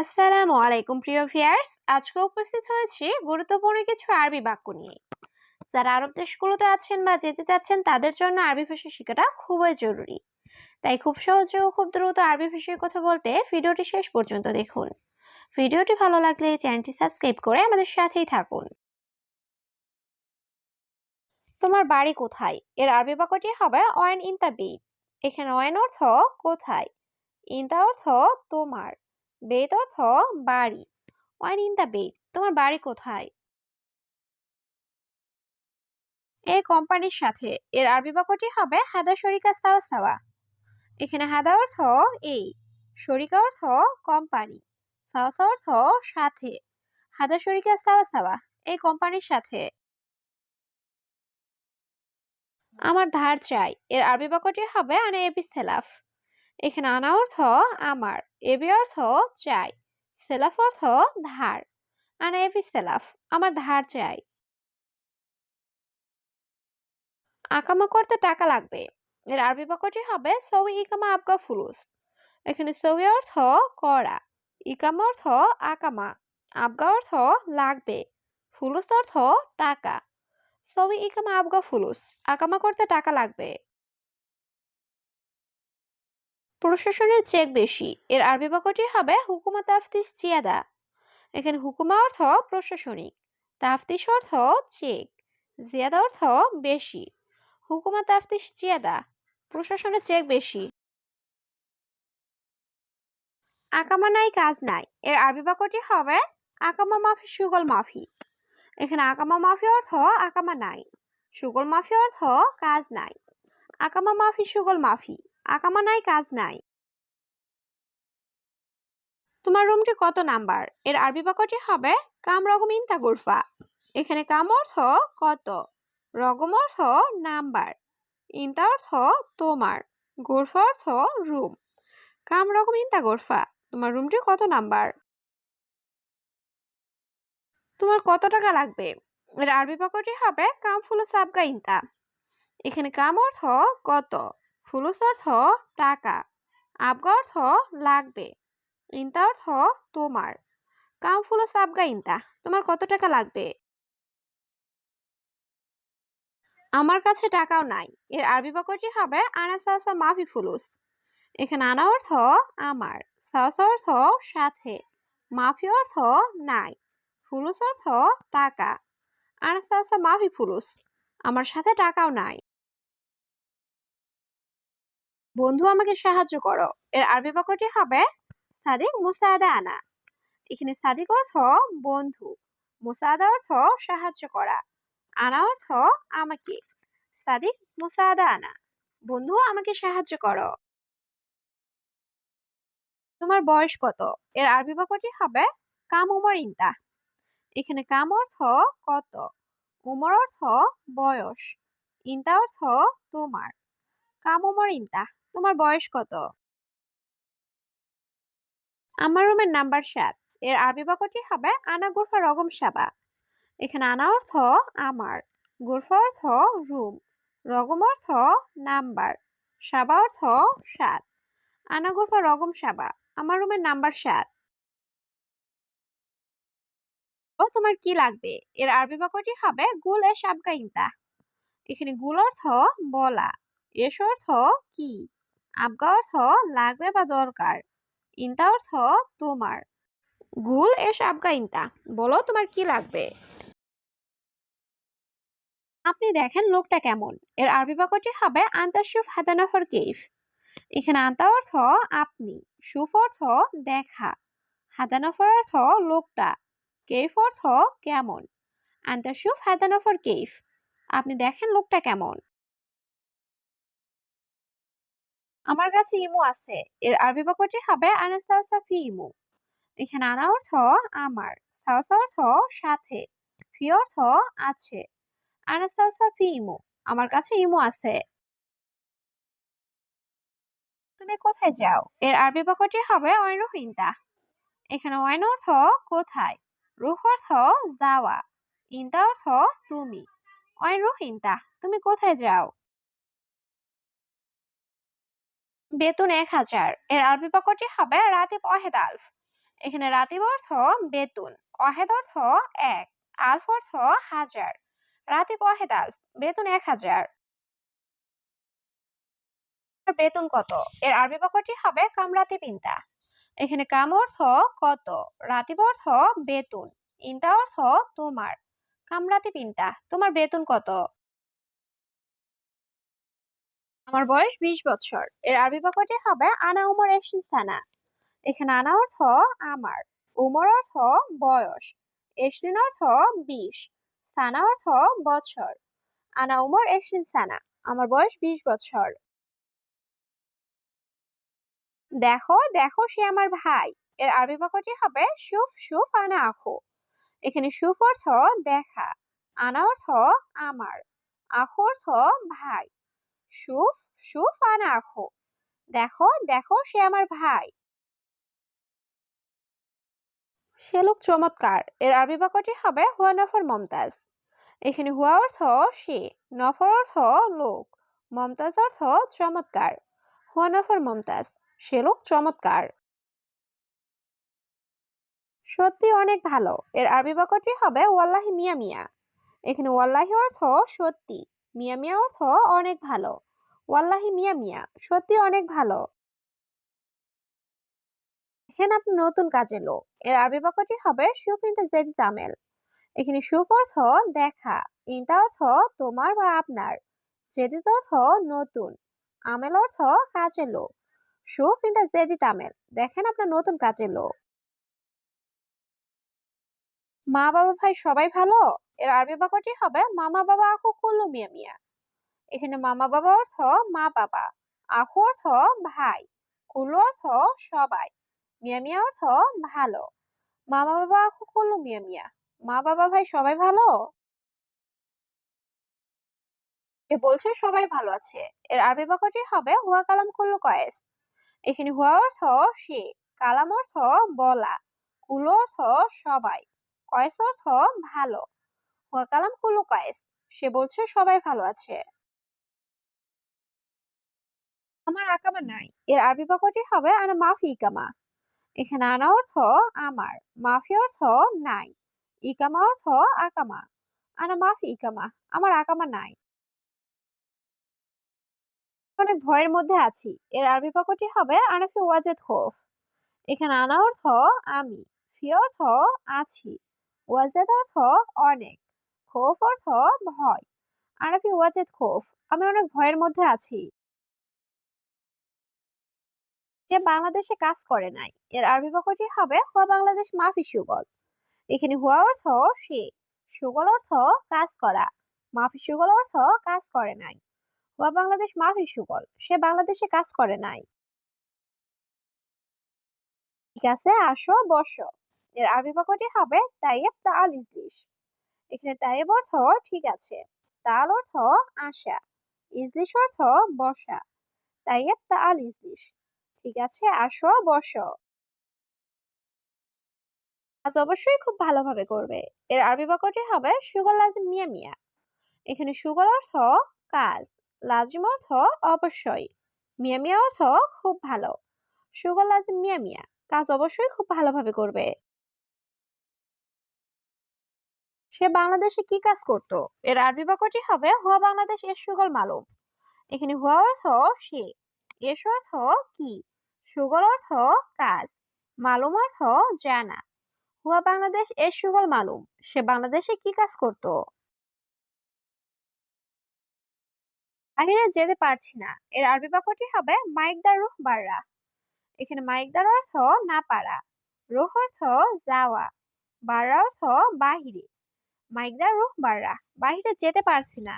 আসসালামু আলাইকুম, প্রিয় ভিয়ার্স আজকে উপস্থিত হয়েছি গুরুত্বপূর্ণ কিছু আরবি বাক্য নিয়ে। যারা আরব দেশগুলোতে আছেন বা যেতে চাচ্ছেন, তাদের জন্য আরবি ভাষা শেখাটা খুবই জরুরি। তাই খুব সহজে ও খুব দ্রুত আরবি ভাষায় কথা বলতে ভিডিওটি শেষ পর্যন্ত দেখুন। ভিডিওটি ভালো লাগলে চ্যানেলটি সাবস্ক্রাইব করে আমাদের সাথেই থাকুন। তোমার বাড়ি কোথায়? এর আরবি বাক্যটি হবে অয়েন ইন দ্য বেদ। এখানে অয়েন অর্থ কোথায়? ইন দ্য অর্থ তোমার। বেত অর্থ বাড়ি। ওয়ান ইন দ্য বেত তোমার বাড়ি কোথায়? এই কোম্পানির সাথে। এর আরবি বাক্যটি হবে হাদা শরিকা সাওয়া সাওয়া। এখানে হাদা অর্থ এই, শরিকা অর্থ কোম্পানি, সাওয়া অর্থ সাথে। হাদা শরিকা সাওয়া সাওয়া, এই কোম্পানির সাথে। আমার ধার চাই। এর আরবি বাক্যটি হবে আনে এপিস্থেলাফ এখানে আনা অর্থ আমার এবি অর্থ চাই, সেলাফ অর্থ ধার, আনা এবি সেলাফ, আমার ধার চাই। আকামা করতে টাকা লাগবে, এর আরবি বাক্যটি হবে সৌই ইকামা আবগা ফুলুস, এখানে সৌই অর্থ করা, ইকামা অর্থ আকামা, আবগা অর্থ লাগবে, ফুলুস অর্থ টাকা, সৌই ইকামা আবগা ফুলুস, আকামা করতে টাকা লাগবে। প্রশাসনের চেক বেশি। এর আরবি বাক্যটি হবে হুকুমা তাফতিস জিয়াদা। এখানে হুকুমা অর্থ প্রশাসনিক তাফতিস অর্থ চেক, জিয়াদা অর্থ বেশি। হুকুমা তাফতিস জিয়াদা, প্রশাসনের চেক বেশি। আকামা নাই, কাজ নাই। এর আরবি বাক্যটি হবে আকামা মাফি, সুগল মাফি। এখানে আকামা মাফি অর্থ আকামা নাই, সুগল মাফি অর্থ কাজ নাই। আকামা মাফি, সুগল মাফি। আকামা নাই, কাজ নাই। তোমার রুমটি কত নাম্বার? এর আরবি বাক্যটি হবে, কাম রকম ইনতা গুরফা। এখানে কাম অর্থ কত? রকম অর্থ নাম্বার। ইনতা অর্থ তোমার। গোরফা অর্থ রুম কাম রকম ইনতা গোরফা। তোমার রুমটি কত নাম্বার? তোমার কত টাকা লাগবে? এর আরবি বাক্যটি হবে, কাম ফুলো সাবগা ইনতা। এখানে কাম অর্থ কত? ফুলুস অর্থ টাকা। আবগা অর্থ লাগবে। ইনতা অর্থ তোমার। কাম ফুলুস আবগা ইনতা। তোমার কত টাকা লাগবে? আমার কাছে টাকাও নাই। এর আরবি বাক্যটি হবে, আনা সাওসা মাফি ফুলুস। এখানে আনা অর্থ আমার। সাওসা অর্থ সাথে। মাফি অর্থ নাই। ফুলুস অর্থ টাকা। আনা সাওসা মাফি ফুলুস। আমার সাথে টাকাও নাই। বন্ধু, আমাকে সাহায্য করো। এর আরবি বাক্যটি হবে সাদিক মুসাদা আনা। এখানে সাদিক অর্থ বন্ধু, মুসাদা অর্থ সাহায্য করা, আনা অর্থ আমাকে। সাদিক মুসাদা আনা, বন্ধু, আমাকে সাহায্য করো। তোমার বয়স কত? এর আরবি বাক্যটি হবে কাম উমর ইন্তা। এখানে কাম অর্থ কত? উমর অর্থ বয়স, ইন্তা অর্থ তোমার। কাম উমর ইন্তা। তোমার বয়স কত? আমার রুমের নাম্বার সাত। এর আরবি বাক্যটি হবে আনা গুরফা রগম সাবা। এখানে আনা অর্থ আমার, গুরফা অর্থ রুম, রগম অর্থ নাম্বার, সাবা অর্থ সাত। আনা গুরফা রগম সাবা, আমার রুমের নাম্বার সাত। ও, তোমার কি লাগবে? এর আরবি বাক্যটি হবে গুল এ সাবকা ইন্তা এখানে গুল অর্থ বলা, এস অর্থ কি? আবগা অর্থ লাগবে বা দরকার, ইন্তা অর্থ তোমার। গুল এস আবগা ইন্তা, বলো তোমার কি লাগবে? আপনি দেখেন লোকটা কেমন, এর আরবি বাক্যটি হবে আন্তাসুফ হাদানাফর কেফ এখানে আন্তা অর্থ আপনি, সুফ অর্থ দেখা হাদানাফর অর্থ লোকটা কেফ অর্থ কেমন, আন্তাসুফ হাদানাফর কেফ আপনি দেখেন লোকটা কেমন। আমার কাছে ইমু আছে। এর আরবি বাক্যটি হবে আনাস্তাউসা ফি ইমু। এখানে আনা অর্থ আমার সাউসা অর্থ সাথে, ফি অর্থ আছে। আনাস্তাউসা ফি ইমু, আমার কাছে ইমু আছে। তুমি কোথায় যাও? এর আরবি বাক্যটি হবে অয়নহিনতা এখানে অয়ন অর্থ কোথায়? রুহ অর্থ যাওয়া। ইনতা অর্থ তুমি। অয়নহিনতা তুমি কোথায় যাও? বেতন এক হাজার। এর আরবি বাক্যটি হবে রাতে অহেদ আলফ। এখানে রাতিব অর্থ বেতন, অহেদ অর্থ এক, আলফ অর্থ হাজার। রাতিব অহেদ আলফ, বেতন এক হাজার। বেতন কত? এর আরবি বাক্যটি হবে কামরাতি পিন্তা এখানে কাম অর্থ কত? রাতিব অর্থ বেতন, ইন্তা অর্থ তোমার। কামরাতি পিন্তা তোমার বেতন কত? আমার বয়স বিশ বছর। এর আরবি বাক্যটি হবে, আনা উমর এসিন সানা। এখানে আনা অর্থ আমার। উমর অর্থ বয়স। এসরিন অর্থ বিশ। সানা অর্থ বছর। আনা উমর এসরিন সানা। আমার বয়স বিশ বছর। দেখো দেখো সে আমার ভাই। এর আরবি বাক্যটি হবে, সুফ সুফ, আনা আখো। এখানে সুফ অর্থ দেখা। আনা অর্থ আমার। আখো অর্থ ভাই। সুফ সুফ আনা আখো। দেখো দেখো, সে আমার ভাই। সে লোক চমৎকার। এর আরবি বাক্যটি হবে হুয়া নফর মমতাজ। এখানে হুয়া অর্থ সে, নফর অর্থ লোক। মমতাজ অর্থ চমৎকার। হুয়া নফর মমতাজ, সে লোক চমৎকার। সত্যি অনেক ভালো। এর আরবি বাক্যটি হবে ওয়াল্লাহি মিয়া মিয়া। এখানে ওয়াল্লাহি অর্থ সত্যি। মিয়া মিয়া অর্থ অনেক ভালো। ওয়াল্লাহি মিয়া মিয়া, সত্যি অনেক ভালো। এখানে আপনি নতুন কাজে লোক। এর আরবি বাক্যটি হবে ইন জেদি তামেল এখানে সুপ অর্থ দেখা, ইন্তা অর্থ তোমার বা আপনার। জেদিত অর্থ নতুন, আমেল অর্থ কাজের লোক। সুপ ইন জেদি তামেল দেখেন আপনার নতুন কাজের লোক। মা বাবা ভাই সবাই ভালো? এর আরবি বাক্যটি হবে মামা বাবা আখু কুল্লু মিয়া মিয়া। এখানে মামা বাবা অর্থ মা বাবা আখু অর্থ ভাই কুল্লু অর্থ সবাই, মিয়া মিয়া অর্থ ভালো। মামা বাবা আখু কুল্লু মিয়া মিয়া, মা বাবা ভাই সবাই ভালো? এ বলছে সবাই ভালো আছে। এর আরবি বাক্যটি হবে হুয়া কালাম কুল্লু কয়েস। এখানে হুয়া অর্থ সে, কালাম অর্থ বলা, কুলো অর্থ সবাই, কয়েস অর্থ ভালো। কালাম কুল্লু কয়েস। সে বলছে, সবাই ভালো আছে। আমার আকামা নাই। এর আরবি বাক্যটি হবে, আনা মাফি ইকামা। এখানে আনা অর্থ, আমার। মাফি অর্থ, নাই। ইকামা অর্থ, আকামা। আনা মাফি ইকামা। আমার আকামা নাই। অনেক ভয়ের মধ্যে আছি। এর আরবি বাক্যটি হবে আনাফি ওয়াজেদ খোফ। এখানে আনা অর্থ, আমি। ফি অর্থ, আছি। ওয়াজেদ অর্থ, অনেক। খোফ অর্থ ভয়। আনাফি ওয়াজেদ খোফ আমি অনেক ভয়ের মধ্যে আছি। সে বাংলাদেশে কাজ করে নাই। এর আরবি বাক্যটি হবে, হুয়া বাংলাদেশ মাফি সুগল। এখানে হুয়া অর্থ সে, সুগল অর্থ কাজ করা। মাফি সুগল অর্থ কাজ করে নাই। হুয়া বাংলাদেশ মাফি সুগল, সে বাংলাদেশে কাজ করে নাই। ঠিক আছে, আসো, বসো। এর আরবি বাক্যটি হবে তাইয়েব তাল ইজলিশ। এখানে তাইয়েব অর্থ ঠিক আছে। তাল অর্থ আশা, ইজলিশ অর্থ বসা তাইয়েব তাল ইজলিশ। ঠিক আছে, আসো, বসো। আজ অবশ্যই খুব ভালোভাবে করবে। এর আরবি বাক্যটি হবে সুগল লাজিম মিয়া মিয়া। এখানে সুগল অর্থ কাজ, লাজিম অর্থ অবশ্যই। মিয়া মিয়া অর্থ খুব ভালো। সুগল লাজিম মিয়া মিয়া, কাজ অবশ্যই খুব ভালোভাবে করবে। সে বাংলাদেশে কি কাজ করত? এর আরবি বাক্যটি হবে, হুয়া বাংলাদেশ, এর সুগল মালুম। এখানে হুয়া অর্থ সে, এস অর্থ কি? সুগল অর্থ কাজ, মালুম অর্থ জানা। হুয়া বাংলাদেশ, এর সুগল মালুম। সে বাংলাদেশে কি কাজ করত? বাহিরে যেতে পারছি না। এর আরবি বাক্যটি হবে মাইকদার রুহ বাররা। এখানে মাইকদার অর্থ না পারা। রুহ অর্থ যাওয়া। বাররা অর্থ বাহিরে। মাইকদার রুহ বাররা বাহিরে যেতে পারছি না।